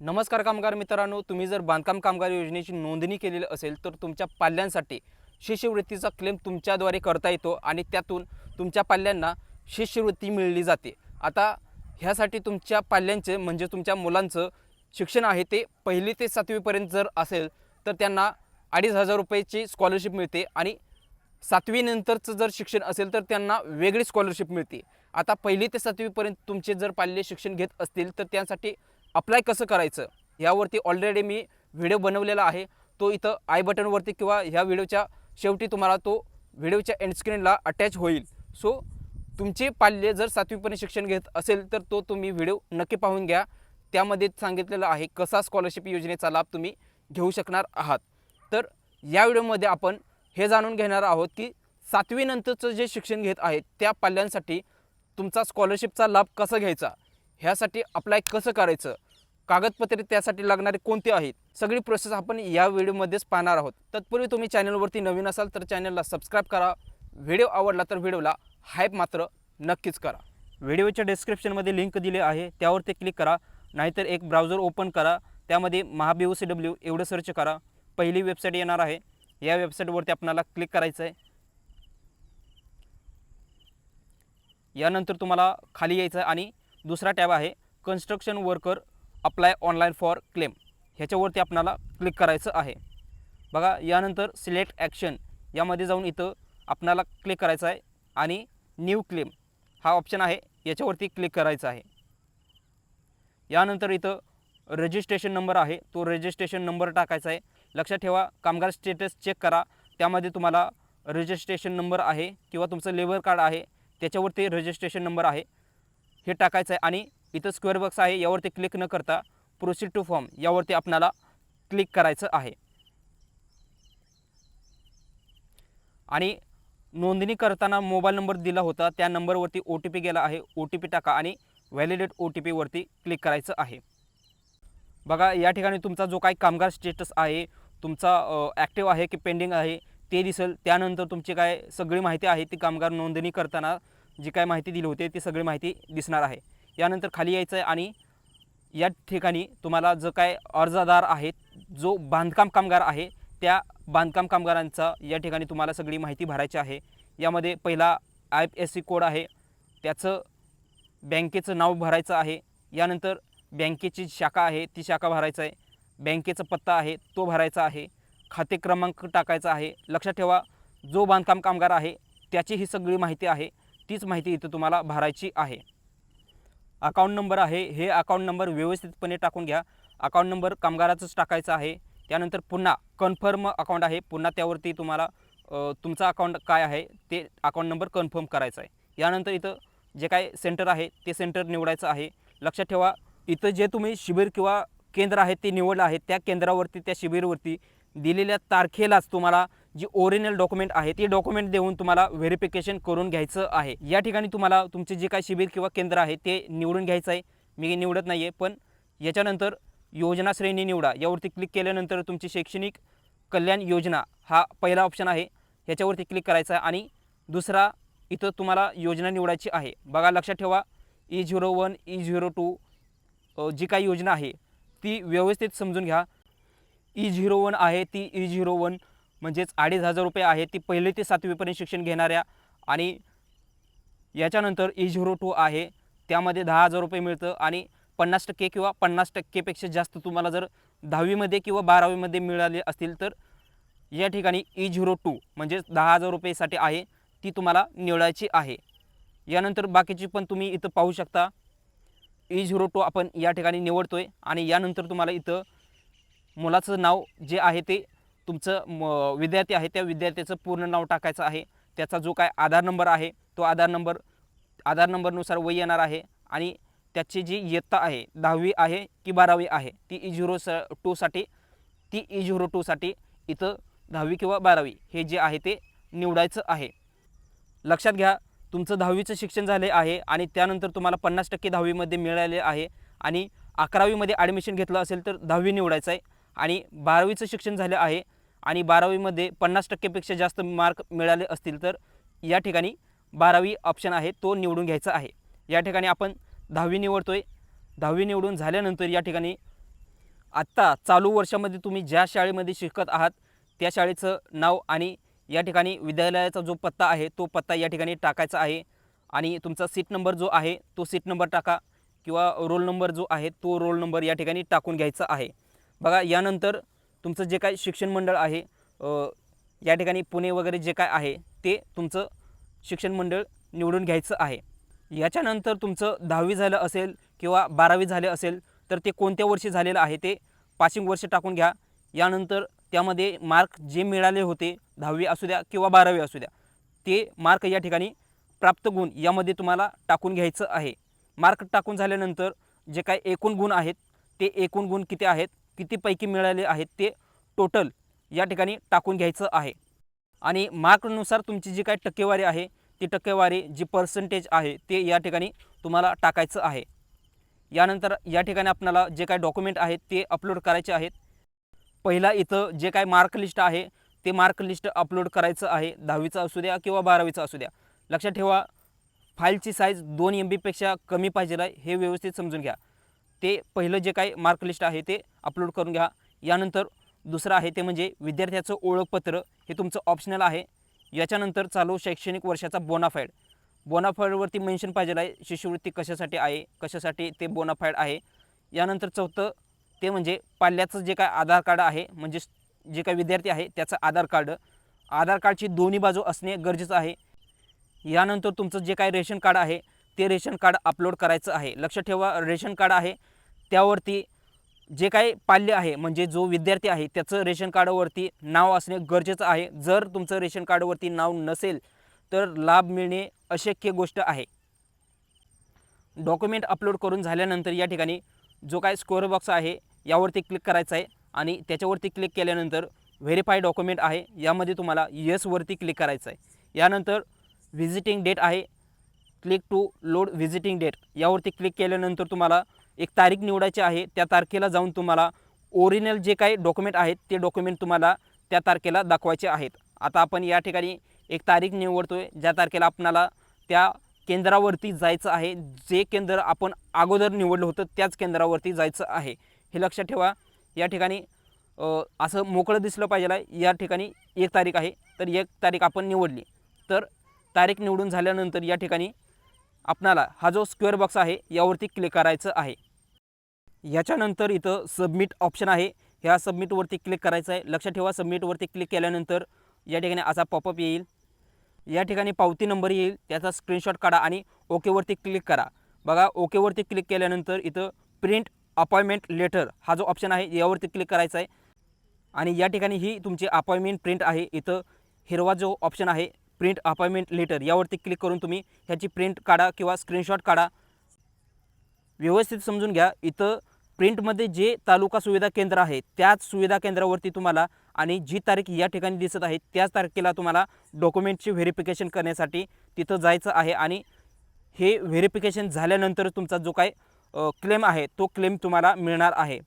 नमस्कार कामगार मित्रांनो तुम्ही जर बांधकाम कामगार योजनेची नोंदणी केलेली असेल तर तुमच्या पाल्यांसाठी शिष्यवृत्तीचा क्लेम तुमच्याद्वारे करता येतो आणि त्यातून तुमच्या पाल्यांना शिष्यवृत्ती मिळली जाते. आता ह्यासाठी तुमच्या पाल्यांचे म्हणजे तुमच्या मुलांचं शिक्षण आहे ते पहिली ते सातवीपर्यंत जर असेल तर त्यांना अडीच हजार रुपयाची स्कॉलरशिप मिळते आणि सातवीनंतरचं जर शिक्षण असेल तर त्यांना वेगळी स्कॉलरशिप मिळते. आता पहिली ते सातवीपर्यंत तुमचे जर पाल्य शिक्षण घेत असतील तर त्यासाठी अप्लाय कसं करायचं? यावरती ऑलरेडी मी व्हिडिओ बनवलेला आहे. तो इथं आय बटनवरती किंवा ह्या व्हिडिओच्या शेवटी तुम्हाला तो व्हिडिओच्या एंडस्क्रीनला अटॅच होईल. सो तुमचे पाल्य जर सातवीपर्यंत शिक्षण घेत असेल तर तो तुम्ही व्हिडिओ नक्की पाहून घ्या. त्यामध्ये सांगितलेलं आहे कसा स्कॉलरशिप योजनेचा लाभ तुम्ही घेऊ शकणार आहात. तर या व्हिडिओमध्ये आपण हे जाणून घेणार आहोत की सातवीनंतरचं जे शिक्षण घेत आहे त्या पाल्यांसाठी तुमचा स्कॉलरशिपचा लाभ कसा घ्यायचा? ह्यासाठी अप्लाय कसं करायचं? कागदपत्रे त्यासाठी लागणारे कोणते आहेत? सगळी प्रोसेस आपण या व्हिडिओमध्येच पाहणार आहोत. तत्पूर्वी तुम्ही चॅनलवरती नवीन असाल तर चॅनलला सबस्क्राईब करा. व्हिडिओ आवडला तर व्हिडिओला हायप मात्र नक्कीच करा. व्हिडिओच्या डिस्क्रिप्शनमध्ये लिंक दिले आहे. त्यावरती क्लिक करा. नाहीतर एक ब्राउझर ओपन करा. त्यामध्ये महाबीओ सी डब्ल्यू एवढं सर्च करा. पहिली वेबसाईट येणार आहे. या वेबसाईटवरती आपणाला क्लिक करायचं आहे यानंतर तुम्हाला खाली यायचं आहे आणि दुसरा टॅब आहे construction worker apply online for claim ह्याच्यावरती आपणाला क्लिक करायचं आहे. बघा यानंतर सिलेक्ट ॲक्शन यामध्ये जाऊन इथं आपणाला क्लिक करायचं आहे आणि न्यू क्लेम हा ऑप्शन आहे याच्यावरती क्लिक करायचं आहे. यानंतर इथं रजिस्ट्रेशन नंबर आहे तो रजिस्ट्रेशन नंबर टाकायचा आहे. लक्षात ठेवा कामगार स्टेटस चेक करा. त्यामध्ये तुम्हाला रजिस्ट्रेशन नंबर आहे किंवा तुमचं लेबर कार्ड आहे त्याच्यावरती रजिस्ट्रेशन नंबर आहे. हे टाकायचं आहे. आणि इथं स्क्वेअर बॉक्स आहे. यावरती क्लिक न करता प्रोसीड टू फॉर्म यावरती आपणाला क्लिक करायचं आहे. आणि नोंदणी करताना मोबाईल नंबर दिला होता. त्या नंबरवरती ओ टी पी गेला आहे. ओ टी पी टाका आणि व्हॅलिडेट ओ टी पीवरती क्लिक करायचं आहे. बघा या ठिकाणी तुमचा जो काही कामगार स्टेटस आहे तुमचा ॲक्टिव्ह आहे की पेंडिंग आहे ते दिसेल. त्यानंतर तुमची काय सगळी माहिती आहे ती कामगार नोंदणी करताना जी काय माहिती दिली होती ती सगळी माहिती दिसणार आहे. यानंतर खाली यायचं आहे आणि या ठिकाणी तुम्हाला जो काय अर्जदार आहेत जो बांधकाम कामगार आहे त्या बांधकाम कामगारांचा या ठिकाणी तुम्हाला सगळी माहिती भरायची आहे. यामध्ये पहिला आय एस सी कोड आहे त्याचं बँकेचं नाव भरायचं आहे. यानंतर बँकेची शाखा आहे ती शाखा भरायचं आहे. बँकेचा पत्ता आहे तो भरायचा आहे. खाते क्रमांक टाकायचा आहे. लक्षात ठेवा जो बांधकाम कामगार आहे त्याची ही सगळी माहिती आहे. तीच माहिती इथं तुम्हाला भरायची आहे. अकाउंट नंबर आहे. हे अकाउंट नंबर व्यवस्थितपणे टाकून घ्या. अकाउंट नंबर कामगाराचंच टाकायचं आहे. त्यानंतर पुन्हा कन्फर्म अकाउंट आहे. पुन्हा त्यावरती तुम्हाला तुमचा अकाउंट काय आहे ते अकाउंट नंबर कन्फर्म करायचा आहे. यानंतर इथं जे काय सेंटर आहे ते सेंटर निवडायचं आहे. लक्षात ठेवा इथं जे तुम्ही शिबिर किंवा केंद्र आहे ते निवडलं आहे. त्या केंद्रावरती त्या शिबिरवरती दिलेल्या तारखेलाच तुम्हाला जी ओरिजिनल डॉक्युमेंट आहे ती डॉक्युमेंट देऊन तुम्हाला व्हेरिफिकेशन करून घ्यायचं आहे. या ठिकाणी तुम्हाला तुमचे जे काय शिबिर किंवा केंद्र आहे ते निवडून घ्यायचं आहे. मी निवडत नाही आहे पण याच्यानंतर योजना श्रेणी निवडा. यावरती क्लिक केल्यानंतर तुमची शैक्षणिक कल्याण योजना हा पहिला ऑप्शन आहे. ह्याच्यावरती क्लिक करायचा आहे. आणि दुसरा इथं तुम्हाला योजना निवडायची आहे. बघा लक्षात ठेवा E zero one E zero two जी काही योजना आहे ती व्यवस्थित समजून घ्या. ई झिरो वन आहे ती ई झिरो वन म्हणजेच अडीच हजार रुपये आहे ती पहिली ते सातवीपर्यंत शिक्षण घेणाऱ्या आणि याच्यानंतर ई झिरो टू आहे त्यामध्ये दहा हजार रुपये मिळतं आणि पन्नास टक्के किंवा पन्नास टक्केपेक्षा जास्त तुम्हाला जर दहावीमध्ये किंवा बारावीमध्ये मिळाले असतील तर या ठिकाणी ई झिरो टू म्हणजेच दहा हजार रुपयेसाठी आहे ती तुम्हाला निवडायची आहे. यानंतर बाकीची पण तुम्ही इथं पाहू शकता. ई झिरो टू आपण या ठिकाणी निवडतो आहे आणि यानंतर तुम्हाला इथं मुलाचं नाव जे आहे ते तुमचं म विद्यार्थी आहे त्या विद्यार्थ्याचं पूर्ण नाव टाकायचं आहे. त्याचा जो काय आधार नंबर आहे तो आधार नंबर आधार नंबरनुसार वय येणार आहे आणि त्याची जी इयत्ता आहे दहावी आहे की बारावी आहे ती e ई झिरो स टूसाठी ती ई झिरो टूसाठी इथं दहावी किंवा बारावी हे जे आहे ते निवडायचं आहे. लक्षात घ्या तुमचं दहावीचं शिक्षण झाले आहे आणि त्यानंतर तुम्हाला पन्नास टक्के दहावीमध्ये मिळाले आहे आणि अकरावीमध्ये ॲडमिशन घेतलं असेल तर दहावी निवडायचं आहे आणि बारावीचं शिक्षण झालं आहे आणि बारावीमध्ये पन्नास टक्केपेक्षा जास्त मार्क मिळाले असतील तर या ठिकाणी बारावी ऑप्शन आहे तो निवडून घ्यायचा आहे. या ठिकाणी आपण दहावी निवडतो आहे दहावी निवडून झाल्यानंतर या ठिकाणी आत्ता चालू वर्षामध्ये तुम्ही ज्या शाळेमध्ये शिकत आहात त्या शाळेचं नाव आणि या ठिकाणी विद्यालयाचा जो पत्ता आहे तो पत्ता या ठिकाणी टाकायचा आहे. आणि तुमचा सीट नंबर जो आहे तो सीट नंबर टाका किंवा रोल नंबर जो आहे तो रोल नंबर या ठिकाणी टाकून घ्यायचा आहे. बघा यानंतर तुमचं जे काय शिक्षण मंडळ आहे या ठिकाणी पुणे वगैरे जे काय आहे ते तुमचं शिक्षण मंडळ निवडून घ्यायचं आहे. याच्यानंतर तुमचं दहावी झालं असेल किंवा बारावी झाले असेल तर ते कोणत्या वर्षी झालेलं आहे ते पासिंग वर्ष टाकून घ्या. यानंतर त्यामध्ये मार्क जे मिळाले होते दहावी असू द्या किंवा बारावी असू द्या ते मार्क या ठिकाणी प्राप्त गुण यामध्ये तुम्हाला टाकून घ्यायचं आहे. मार्क टाकून झाल्यानंतर जे काय एकूण गुण आहेत ते एकूण गुण किती आहेत? कितीपैकी मिळाले आहेत ते टोटल या ठिकाणी टाकून घ्यायचं आहे. आणि मार्कनुसार तुमची जी काय टक्केवारी आहे ती टक्केवारी जी पर्सेंटेज आहे ते या ठिकाणी तुम्हाला टाकायचं आहे. यानंतर या ठिकाणी आपल्याला जे काय डॉक्युमेंट आहेत ते अपलोड करायचे आहेत. पहिला इथं जे काय मार्क लिस्ट आहे ते मार्क लिस्ट अपलोड करायचं आहे. दहावीचं असू द्या किंवा बारावीचं असू द्या. लक्षात ठेवा फाईलची साईज दोन एम बीपेक्षा कमी पाहिजे आहे हे व्यवस्थित समजून घ्या. ते पहिलं जे काही मार्कलिस्ट आहे ते अपलोड करून घ्या. यानंतर दुसरं आहे ते म्हणजे विद्यार्थ्याचं ओळखपत्र हे तुमचं ऑप्शनल आहे. याच्यानंतर चालू शैक्षणिक वर्षाचा बोनाफाईड बोनाफाईडवरती मेन्शन पाहिजे आहे शिष्यवृत्ती कशासाठी आहे कशासाठी ते बोनाफाईड आहे. यानंतर चौथं ते म्हणजे पाल्याचं जे काय आधार कार्ड आहे म्हणजे जे काही विद्यार्थी आहे त्याचं आधार कार्ड. आधार कार्डची दोन्ही बाजू असणे गरजेचं आहे. यानंतर तुमचं जे काय रेशन कार्ड आहे ते रेशन कार्ड अपलोड करायचं आहे. लक्ष ठेवा रेशन कार्ड आहे. त्यावरती जे काही पाल्य आहे म्हणजे जो विद्यार्थी आहे त्याचं रेशन कार्डावरती नाव असणे गरजेचं आहे. जर तुमचं रेशन कार्डवरती नाव नसेल तर लाभ मिळणे अशक्य गोष्ट आहे. डॉक्युमेंट अपलोड करून झाल्यानंतर या ठिकाणी जो काय स्कोअर बॉक्स आहे यावरती क्लिक करायचा आहे आणि त्याच्यावरती क्लिक केल्यानंतर व्हेरीफाय डॉक्युमेंट आहे यामध्ये तुम्हाला येसवरती क्लिक करायचं आहे. यानंतर व्हिजिटिंग डेट आहे click to load visiting date. यावरती क्लिक केल्यानंतर तुम्हाला एक तारीख निवडायची आहे त्या तारखेला जाऊन तुम्हाला ओरिजिनल जे काही डॉक्युमेंट आहेत ते डॉक्युमेंट तुम्हाला त्या तारखेला दाखवायचे आहेत. आता आपण या ठिकाणी एक तारीख निवडतो आहे ज्या तारखेला आपणाला त्या केंद्रावरती जायचं आहे जे केंद्र आपण अगोदर निवडलं होतं त्याच केंद्रावरती जायचं आहे. हे लक्षात ठेवा या ठिकाणी असं मोकळं दिसलं पाहिजे आहे या ठिकाणी एक तारीख आहे तर एक तारीख आपण निवडली. तर तारीख निवडून झाल्यानंतर या ठिकाणी आपणाला हा जो स्क्वेअर बॉक्स आहे यावरती क्लिक करायचं आहे. याच्यानंतर इथं सबमिट ऑप्शन आहे. ह्या सबमिटवरती क्लिक करायचं आहे. लक्षात ठेवा सबमिटवरती क्लिक केल्यानंतर या ठिकाणी असा पॉपअप येईल. या ठिकाणी पावती नंबर येईल. त्याचा स्क्रीनशॉट काढा आणि ओकेवरती क्लिक करा. बघा ओकेवरती क्लिक केल्यानंतर इथं प्रिंट अपॉइंटमेंट लेटर हा जो ऑप्शन आहे यावरती क्लिक करायचा आहे. आणि या ठिकाणी ही तुमची अपॉइंटमेंट प्रिंट आहे. इथं हिरवा जो ऑप्शन आहे प्रिंट अपॉइंटमेंट लेटर यावरती क्लिक करून तुम्ही ह्याची प्रिंट काढा किंवा स्क्रीनशॉट काढा. व्यवस्थित समजून घ्या. इथं प्रिंटमध्ये जे तालुका सुविधा केंद्र आहे त्याच सुविधा केंद्रावरती तुम्हाला आणि जी तारीख या ठिकाणी दिसत आहे त्याच तारखेला तुम्हाला डॉक्युमेंटची व्हेरिफिकेशन करण्यासाठी तिथं जायचं आहे आणि हे व्हेरिफिकेशन झाल्यानंतर तुमचा जो काय क्लेम आहे तो क्लेम तुम्हाला मिळणार आहे.